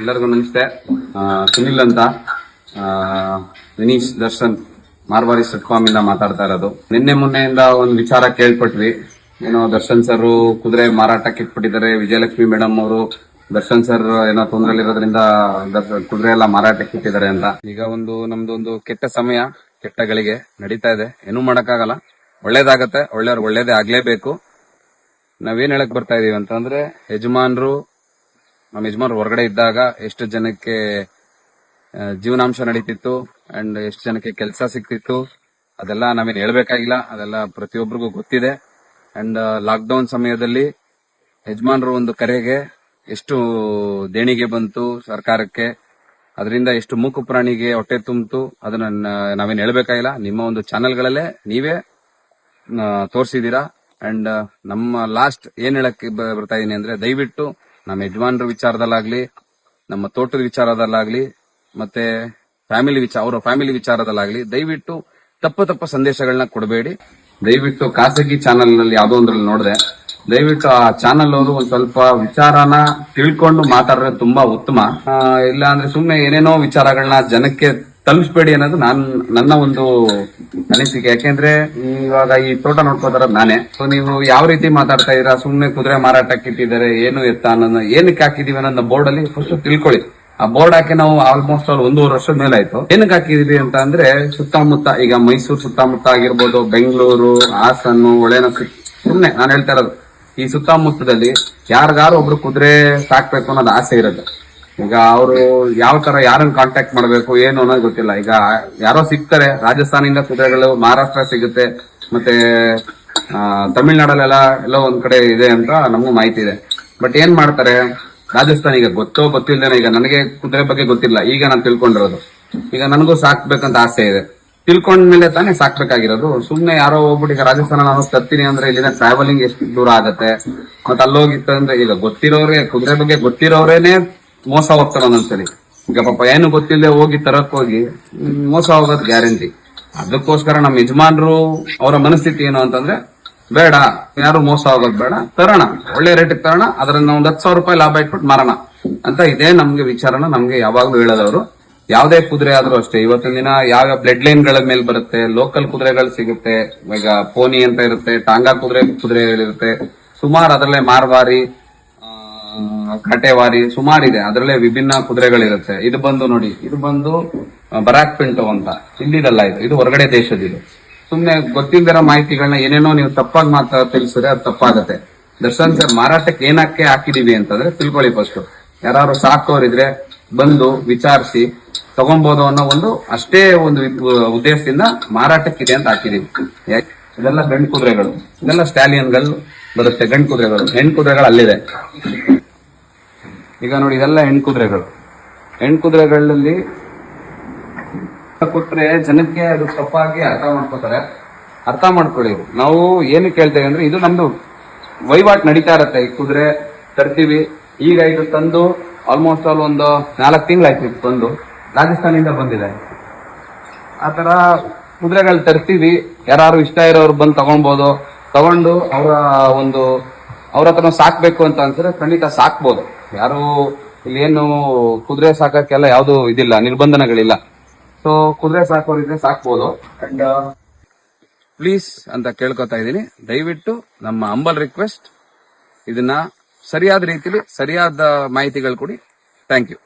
ಎಲ್ಲರಿಗೂ ನಮಸ್ತೆ. ಸುನಿಲ್ ಅಂತ. ವಿನೀಶ್ ದರ್ಶನ್ ಮಾರ್ವಾರಿ ಇಂದ ಮಾತಾಡ್ತಾ ಇರೋದು. ನಿನ್ನೆ ಮೊನ್ನೆಯಿಂದ ಒಂದು ವಿಚಾರ ಕೇಳ್ಪಟ್ವಿ. ಏನೋ ದರ್ಶನ್ ಸರ್ ಕುದುರೆ ಮಾರಾಟಕ್ಕೆ ಇಟ್ಬಿಟ್ಟಿದ್ದಾರೆ. ವಿಜಯಲಕ್ಷ್ಮಿ ಮೇಡಮ್ ಅವರು ದರ್ಶನ್ ಸರ್ ಏನೋ ತೊಂದರೆ ಇರೋದ್ರಿಂದ ಕುದುರೆ ಎಲ್ಲ ಮಾರಾಟಕ್ಕೆ ಇಟ್ಟಿದ್ದಾರೆ ಅಂತ. ಈಗ ಒಂದು, ನಮ್ದು ಒಂದು ಕೆಟ್ಟ ಸಮಯ, ಕೆಟ್ಟ ಗಳಿಗೆ ನಡೀತಾ ಇದೆ. ಏನೂ ಮಾಡಕ್ಕಾಗಲ್ಲ. ಒಳ್ಳೇದಾಗತ್ತೆ. ಒಳ್ಳೆಯವ್ರಿಗೆ ಒಳ್ಳೇದೇ ಆಗ್ಲೇಬೇಕು. ನಾವೇನ್ ಹೇಳಕ್ ಬರ್ತಾ ಇದೀವಿ ಅಂತಂದ್ರೆ, ಯಜಮಾನ್ರು ನಮ್ಮ ಯಜಮಾನ್ ಹೊರಗಡೆ ಇದ್ದಾಗ ಎಷ್ಟು ಜನಕ್ಕೆ ಜೀವನಾಂಶ ನಡೀತಿತ್ತು ಅಂಡ್ ಎಷ್ಟು ಜನಕ್ಕೆ ಕೆಲಸ ಸಿಗ್ತಿತ್ತು, ಅದೆಲ್ಲ ನಾವೇನ್ ಹೇಳ್ಬೇಕಾಗಿಲ್ಲ. ಅದೆಲ್ಲ ಪ್ರತಿಯೊಬ್ಬರಿಗೂ ಗೊತ್ತಿದೆ. ಅಂಡ್ ಲಾಕ್ಡೌನ್ ಸಮಯದಲ್ಲಿ ಯಜಮಾನ್ರು ಒಂದು ಕರೆಗೆ ಎಷ್ಟು ದೇಣಿಗೆ ಬಂತು ಸರ್ಕಾರಕ್ಕೆ, ಅದರಿಂದ ಎಷ್ಟು ಮೂಕು ಪ್ರಾಣಿಗೆ ಹೊಟ್ಟೆ ತುಂಬಿತು, ಅದನ್ನ ನಾವೇನು ಹೇಳಬೇಕಾಗಿಲ್ಲ. ನಿಮ್ಮ ಒಂದು ಚಾನೆಲ್ಗಳಲ್ಲೇ ನೀವೇ ತೋರಿಸಿದೀರಾ ಅಂಡ್ ನಮ್ಮ ಲಾಸ್ಟ್ ಏನ್ ಹೇಳಕ್ ಬರ್ತಾ ಇದೀನಿ ಅಂದ್ರೆ ದಯವಿಟ್ಟು ನಮ್ಮ ಯಜಮಾನ್ರ ವಿಚಾರದಲ್ಲಾಗ್ಲಿ, ನಮ್ಮ ತೋಟದ ವಿಚಾರದಲ್ಲಾಗ್ಲಿ, ಮತ್ತೆ ಫ್ಯಾಮಿಲಿ ವಿಚಾರ ಅವರ ಫ್ಯಾಮಿಲಿ ವಿಚಾರದಲ್ಲಾಗ್ಲಿ, ದಯವಿಟ್ಟು ತಪ್ಪು ತಪ್ಪು ಸಂದೇಶಗಳನ್ನ ಕೊಡಬೇಡಿ. ದಯವಿಟ್ಟು ಖಾಸಗಿ ಚಾನೆಲ್ನಲ್ಲಿ ಯಾವ್ದೋ ಒಂದ್ರಲ್ಲಿ ನೋಡಿದೆ. ದಯವಿಟ್ಟು ಆ ಚಾನೆಲ್ ಅವರು ಒಂದ್ ಸ್ವಲ್ಪ ವಿಚಾರನ ತಿಳ್ಕೊಂಡು ಮಾತಾಡಿದ್ರೆ ತುಂಬಾ ಉತ್ತಮ. ಇಲ್ಲ ಅಂದ್ರೆ ಸುಮ್ಮನೆ ಏನೇನೋ ವಿಚಾರಗಳನ್ನ ಜನಕ್ಕೆ ತಲುಪಿಸ್ಬೇಡಿ ಅನ್ನೋದು ನಾನ್, ನನ್ನ ಒಂದು ಅನಿಸಿಕೆ. ಯಾಕೆಂದ್ರೆ ಇವಾಗ ಈ ತೋಟ ನೋಡ್ಕೋತಾರ ನಾನೇ. ಸೊ ನೀವು ಯಾವ ರೀತಿ ಮಾತಾಡ್ತಾ ಇದೀರಾ ಸುಮ್ನೆ ಕುದುರೆ ಮಾರಾಟಕ್ಕೆ ಇಟ್ಟಿದ್ದಾರೆ, ಏನು ಎತ್ತ ಅನ್ನೋದನ್ನ ಏನಕ್ಕೆ ಹಾಕಿದೀವಿ ಅನ್ನೋದನ್ನ ಬೋರ್ಡ್ ಅಲ್ಲಿ ಫಸ್ಟ್ ತಿಳ್ಕೊಳ್ಳಿ. ಆ ಬೋರ್ಡ್ ಹಾಕಿ ನಾವು ಆಲ್ಮೋಸ್ಟ್ ಅಲ್ಲಿ ಒಂದೂವರೆ ವರ್ಷದ ಮೇಲೆ ಆಯ್ತು. ಏನಕ್ಕೆ ಹಾಕಿದೀವಿ ಅಂತ ಅಂದ್ರೆ, ಸುತ್ತಮುತ್ತ ಈಗ ಮೈಸೂರು ಸುತ್ತಮುತ್ತ ಆಗಿರ್ಬೋದು, ಬೆಂಗಳೂರು, ಹಾಸನ್ನು ಒಳೇನ ಸುಮ್ನೆ ನಾನು ಹೇಳ್ತಾ ಇರೋದು. ಈ ಸುತ್ತಮುತ್ತದಲ್ಲಿ ಯಾರಿಗಾರು ಒಬ್ರು ಕುದುರೆ ಸಾಕ್ಬೇಕು ಅನ್ನೋದು ಆಸೆ ಇರುತ್ತೆ. ಈಗ ಅವರು ಯಾವ ತರ ಯಾರನ್ನ ಕಾಂಟ್ಯಾಕ್ಟ್ ಮಾಡಬೇಕು, ಏನು ಅನ್ನೋದು ಗೊತ್ತಿಲ್ಲ. ಈಗ ಯಾರೋ ಸಿಗ್ತಾರೆ ರಾಜಸ್ಥಾನಿಂದ ಕುದುರೆಗಳು, ಮಹಾರಾಷ್ಟ್ರ ಸಿಗುತ್ತೆ, ಮತ್ತೆ ತಮಿಳ್ನಾಡಲ್ಲೆಲ್ಲ ಎಲ್ಲೋ ಒಂದ್ ಕಡೆ ಇದೆ ಅಂತ ನಮಗೂ ಮಾಹಿತಿ ಇದೆ. ಬಟ್ ಏನ್ ಮಾಡ್ತಾರೆ, ರಾಜಸ್ಥಾನ ಈಗ ಗೊತ್ತೋ ಗೊತ್ತಿಲ್ಲದೇನೆ ಈಗ ನನಗೆ ಕುದುರೆ ಬಗ್ಗೆ ಗೊತ್ತಿಲ್ಲ. ಈಗ ನಾನು ತಿಳ್ಕೊಂಡಿರೋದು. ಈಗ ನನಗೂ ಸಾಕ್ಬೇಕಂತ ಆಸೆ ಇದೆ. ತಿಳ್ಕೊಂಡ್ಮೇಲೆ ತಾನೇ ಸಾಕ್ಬೇಕಾಗಿರೋದು. ಸುಮ್ನೆ ಯಾರೋ ಹೋಗ್ಬಿಟ್ಟು ಈಗ ರಾಜಸ್ಥಾನ ನಾನು ತರ್ತೀನಿ ಅಂದ್ರೆ ಇಲ್ಲಿನ ಟ್ರಾವೆಲಿಂಗ್ ಎಷ್ಟು ದೂರ ಆಗತ್ತೆ? ಮತ್ತೆ ಅಲ್ಲೋಗಿತ್ತು ಅಂದ್ರೆ ಈಗ ಗೊತ್ತಿರೋರೇ, ಕುದುರೆ ಬಗ್ಗೆ ಗೊತ್ತಿರೋರೇನೆ ಮೋಸ ಹೋಗ್ತಾರೆ ಒಂದೊಂದ್ಸಲಿ ಈಗ ಪಾಪ ಏನು ಗೊತ್ತಿಲ್ಲದೆ ಹೋಗಿ ತರಕ್ ಹೋಗಿ ಮೋಸ ಹೋಗೋದು ಗ್ಯಾರಂಟಿ. ಅದಕ್ಕೋಸ್ಕರ ನಮ್ಮ ಯಜಮಾನ್ರು ಅವರ ಮನಸ್ಥಿತಿ ಏನು ಅಂತಂದ್ರೆ, ಬೇಡ, ಯಾರು ಮೋಸ ಹೋಗೋದು ಬೇಡ, ತರೋಣ, ಒಳ್ಳೆ ರೇಟ್ ತರೋಣ, ಅದರಿಂದ ಒಂದ್ ಹತ್ತು ಸಾವಿರ ರೂಪಾಯಿ ಲಾಭ ಇಟ್ಬಿಟ್ಟು ಮಾರೋಣ ಅಂತ ಇದೇ ನಮ್ಗೆ ವಿಚಾರನ ನಮ್ಗೆ ಯಾವಾಗ್ಲೂ ಹೇಳೋದವ್ರು. ಯಾವ್ದೇ ಕುದುರೆ ಆದ್ರೂ ಅಷ್ಟೇ, ಇವತ್ತಿನ ದಿನ ಯಾವ ಬ್ಲಡ್ ಲೈನ್ಗಳ ಮೇಲೆ ಬರುತ್ತೆ ಲೋಕಲ್ ಕುದುರೆಗಳು ಸಿಗುತ್ತೆ, ಈಗ ಪೋನಿ ಅಂತ ಇರುತ್ತೆ, ಟಾಂಗಾ ಕುದುರೆ ಕುದುರೆಗಳಿರುತ್ತೆ, ಸುಮಾರು ಅದರಲ್ಲೇ ಮಾರ್ವಾರಿ ಕಟೆವಾರಿ ಸುಮಾರಿದೆ. ಅದರಲ್ಲೇ ವಿಭಿನ್ನ ಕುದುರೆಗಳಿರುತ್ತೆ. ಇದು ಬಂದು ನೋಡಿ, ಇದು ಬಂದು ಬರಾಕ್ ಪಿಂಟು ಅಂತ. ಇಲ್ಲಿದಲ್ಲ ಇದು. ಇದು ಹೊರಗಡೆ ದೇಶದಿದು ಸುಮ್ಮನೆ ಗೊತ್ತಿಲ್ಲದಿರೋ ಮಾಹಿತಿಗಳನ್ನ ಏನೇನೋ ನೀವು ತಪ್ಪಾಗಿ ಮಾತ್ರ ತಿಳಿಸಿದ್ರೆ ಅದು ತಪ್ಪಾಗತ್ತೆ. ದರ್ಶನ್ ಸರ್, ಮಾರಾಟಕ್ಕೆ ಏನಕ್ಕೆ ಹಾಕಿದೀವಿ ಅಂತಂದ್ರೆ ತಿಳ್ಕೊಳ್ಳಿ ಫಸ್ಟ್ ಯಾರು ಸಾಕೋರಿದ್ರೆ ಬಂದು ವಿಚಾರಿಸಿ ತಗೊಬೋದು ಅನ್ನೋ ಒಂದು, ಅಷ್ಟೇ ಒಂದು ಉದ್ದೇಶದಿಂದ ಮಾರಾಟಕ್ಕಿದೆ ಅಂತ ಹಾಕಿದೀವಿ. ಇದೆಲ್ಲ ಗಂಡು ಕುದುರೆಗಳು. ಇದೆಲ್ಲ ಸ್ಟಾಲಿಯನ್ಗಳು ಬರುತ್ತೆ, ಗಂಡು ಕುದುರೆಗಳು. ಹೆಣ್ಣು ಕುದುರೆಗಳು ಅಲ್ಲಿದೆ ಈಗ ನೋಡಿ ಇದೆಲ್ಲ ಹೆಣ್ಣು ಕುದುರೆಗಳು. ಹೆಣ್ ಕುದುರೆಗಳಲ್ಲಿ ಕೊಟ್ರೆ ಜನಕ್ಕೆ ಅದು ತಪ್ಪಾಗಿ ಅರ್ಥ ಮಾಡ್ಕೋತಾರೆ. ಅರ್ಥ ಮಾಡ್ಕೊಳ್ಳಿ ನಾವು ಏನು ಕೇಳ್ತೇವೆ ಅಂದ್ರೆ ಇದು ನಮ್ದು ವಹಿವಾಟ್ ನಡೀತಾ ಇರತ್ತೆ. ಈ ಕುದುರೆ ತರ್ತೀವಿ. ಈಗ ಇದು ತಂದು ಆಲ್ಮೋಸ್ಟ್ ಆಲ್ ಒಂದು ನಾಲ್ಕು ತಿಂಗಳಾಯ್ತು ಇದು ತಂದು. ರಾಜಸ್ಥಾನಿಂದ ಬಂದಿದೆ. ಆ ತರ ಕುದುರೆಗಳು ತರ್ತೀವಿ. ಯಾರು ಇಷ್ಟ ಇರೋರು ಬಂದು ತಗೊಳ್ಬೋದು. ತಗೊಂಡು ಅವರ ಒಂದು, ಅವ್ರ ಹತ್ರ ಸಾಕ್ಬೇಕು ಅಂತ ಅನ್ಸಿದ್ರೆ ಖಂಡಿತ ಸಾಕ್ಬೋದು. ಯಾರು ಇಲ್ಲಿ ಏನು ಕುದುರೆ ಸಾಕಕ್ಕೆಲ್ಲ ಯಾವುದು ಇದಿಲ್ಲ, ನಿರ್ಬಂಧನಗಳಿಲ್ಲ. ಸೊ ಕುದುರೆ ಸಾಕೋರಿದ್ರೆ ಸಾಕ್ಬೋದು. ಅಂಡ್ ಪ್ಲೀಸ್ ಅಂತ ಕೇಳ್ಕೊತಾ ಇದ್ದೀನಿ. ದಯವಿಟ್ಟು ನಮ್ಮ ಅಂಬಲ್ ರಿಕ್ವೆಸ್ಟ್ ಇದನ್ನ ಸರಿಯಾದ ರೀತಿಲಿ ಸರಿಯಾದ ಮಾಹಿತಿಗಳು ಕೊಡಿ. Thank you